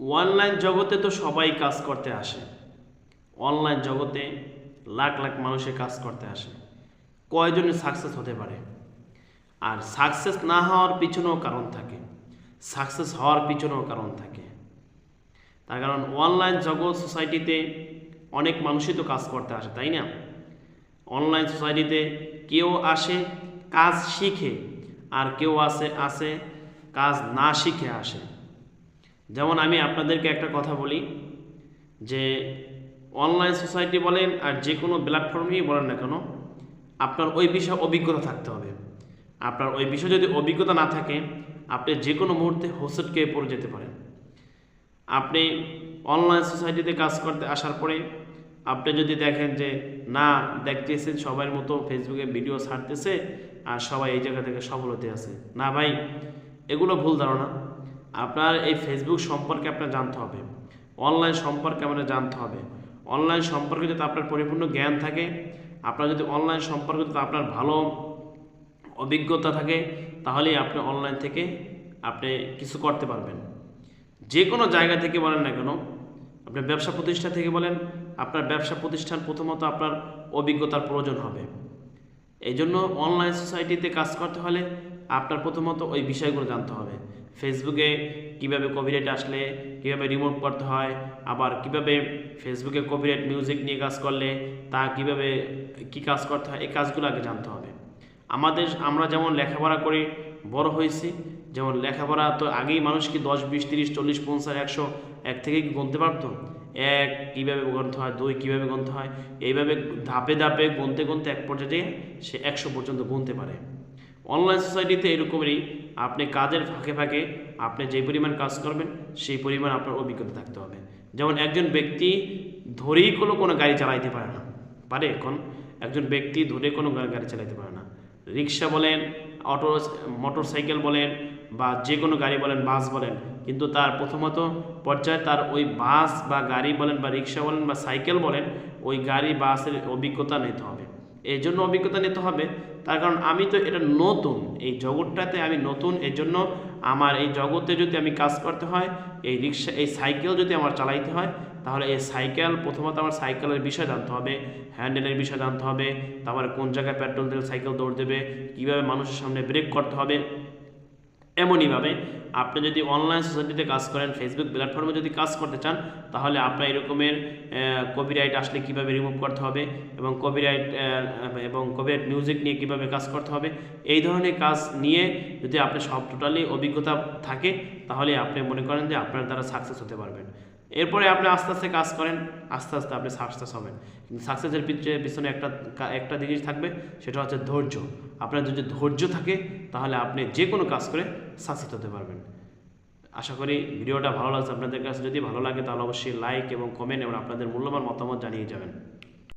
Online জগতে তো সবাই কাজ করতে আসে। অনলাইন জগতে লাখ লাখ মানুষের কাজ করতে আসে। কয়জনে সাকসেস হতে পারে? আর সাকসেস না হওয়ার পিছনেও কারণ থাকে। সাকসেস হওয়ার পিছনেও কারণ থাকে। তার কারণ অনলাইন জগৎ সোসাইটিতে অনেক মানুষই তো কাজ করতে আসে, তাই না? অনলাইন সোসাইটিতে কেউ আসে, কাজ শিখে। আর কেউ আসে আসে, কাজ না শিখে আসে। যেমন আমি আপনাদেরকে একটা কথা বলি, যে অনলাইন সোসাইটি বলেন আর যে কোনো প্ল্যাটফর্মেই বলেন না কেন, আপনার ওই বিষয়ে অভিজ্ঞতা থাকতে হবে। আপনার ওই বিষয়ে যদি অভিজ্ঞতা না থাকে, আপনি যে কোনো মুহূর্তে হোসেটকে পড়ে যেতে পারেন। আপনি অনলাইন সোসাইটিতে কাজ করতে আসার পরে, আপনি যদি দেখেন যে, না, দেখতেছেন সবার মতো ফেসবুকে ভিডিও ছাড়তেছে আর সবাই এই জায়গা থেকে সফল হতে আছে। না ভাই, এগুলো ভুল ধারণা। আপনার এই ফেসবুক সম্পর্কে আপনার জানতে হবে। অনলাইন সম্পর্কে আপনার জানতে হবে। অনলাইন সম্পর্কে যদি আপনার পরিপূর্ণ জ্ঞান থাকে, আপনার যদি অনলাইন সম্পর্কে যদি আপনার ভালো অভিজ্ঞতা থাকে, তাহলেই আপনি অনলাইন থেকে আপনি কিছু করতে পারবেন। যে কোনো জায়গা থেকে বলেন না কেন, আপনার ব্যবসা প্রতিষ্ঠান থেকে বলেন, আপনার ব্যবসা প্রতিষ্ঠান প্রথমত আপনার অভিজ্ঞতার প্রয়োজন হবে। এই জন্য অনলাইন সোসাইটিতে কাজ করতে হলে আপনার প্রথমত ওই বিষয়গুলো জানতে হবে। ফেসবুকে কীভাবে কপিরাইট আসলে, কীভাবে রিমুভ করতে হয়, আবার কীভাবে ফেসবুকে কপিরাইট মিউজিক নিয়ে কাজ করলে, তা কীভাবে কি কাজ করতে হয়, এই কাজগুলো আগে জানতে হবে। আমাদের, আমরা যেমন লেখাপড়া করে, বড় হয়েছি, যেমন লেখাপড়া তো আগেই মানুষ কি দশ, বিশ, তিরিশ, চল্লিশ, পঞ্চাশ, একশো, এক থেকে কি গুনতে পারতো? এক, কীভাবে গুনতে হয়, দুই, কীভাবে গুনতে হয়, এইভাবে ধাপে ধাপে গুনতে গুনতে এক পর্যায়ে সে একশো পর্যন্ত গুনতে পারে। অনলাইন সোসাইটিতে এরকমই আপনি কাজের ফাঁকে ফাঁকে আপনি যে পরিমাণ কাজ করবেন, সেই পরিমাণ আপনার অভিজ্ঞতা থাকতে হবে। যেমন একজন ব্যক্তি ধরেই কোনো কোনো গাড়ি চালাইতে পারে না। পারে এখন একজন ব্যক্তি ধরে কোনো গাড়ি চালাইতে পারে না। রিক্সা বলেন, অটো মোটর সাইকেল বলেন বা যে কোনো গাড়ি বলেন, বাস বলেন, কিন্তু তার প্রথমত পর্যায়ে তার ওই বাস বা গাড়ি বলেন বা রিক্সা বলেন বা সাইকেল বলেন, ওই গাড়ি, বাসের অভিজ্ঞতা নিতে হবে। এই জন্য অভিজ্ঞতা নিতে হবে। তার কারণ আমি তো এটা নতুন। এই জগৎটাতে আমি নতুন। এর জন্য আমার এই জগতে যদি আমি কাজ করতে হয়, এই রিক্সা, এই সাইকেল যদি আমার চালাইতে হয়, তাহলে এই সাইকেল, প্রথমত আমার সাইকেলের বিষয় জানতে হবে, হ্যান্ডেলের বিষয় জানতে হবে, তারপরে কোন জায়গায় পেট্রোল দিলে সাইকেল দৌড় দেবে, কীভাবে মানুষের সামনে ব্রেক করতে হবে এমনইভাবে আপনি যদি অনলাইন সোসাইটিতে কাজ করেন ফেসবুক প্ল্যাটফর্মে যদি কাজ করতে চান, তাহলে আপনার এরকমের কপিরাইট আসলে কীভাবে রিমুভ করতে হবে এবং কপিরাইট এবং কপিরাইট মিউজিক নিয়ে কীভাবে কাজ করতে হবে, এই ধরনের কাজ নিয়ে যদি আপনি সব টোটালি অভিজ্ঞতা থাকে, তাহলে আপনি মনে করেন যে আপনার দ্বারা সাকসেস হতে পারবেন। এরপরে আপনি আস্তে আস্তে কাজ করেন, আস্তে আস্তে আপনি সাকসেস হবেন। কিন্তু সাকসেসের পিছনে পিছনে একটা একটা জিনিস থাকবে, সেটা হচ্ছে ধৈর্য। আপনার যদি ধৈর্য থাকে, তাহলে আপনি যে কোনো কাজ করে সাকসেস হতে পারবেন। আশা করি ভিডিওটা ভালো লাগছে। আপনাদের কাছে যদি ভালো লাগে, তাহলে অবশ্যই লাইক এবং কমেন্ট এবং আপনাদের মূল্যবান মতামত জানিয়ে যাবেন।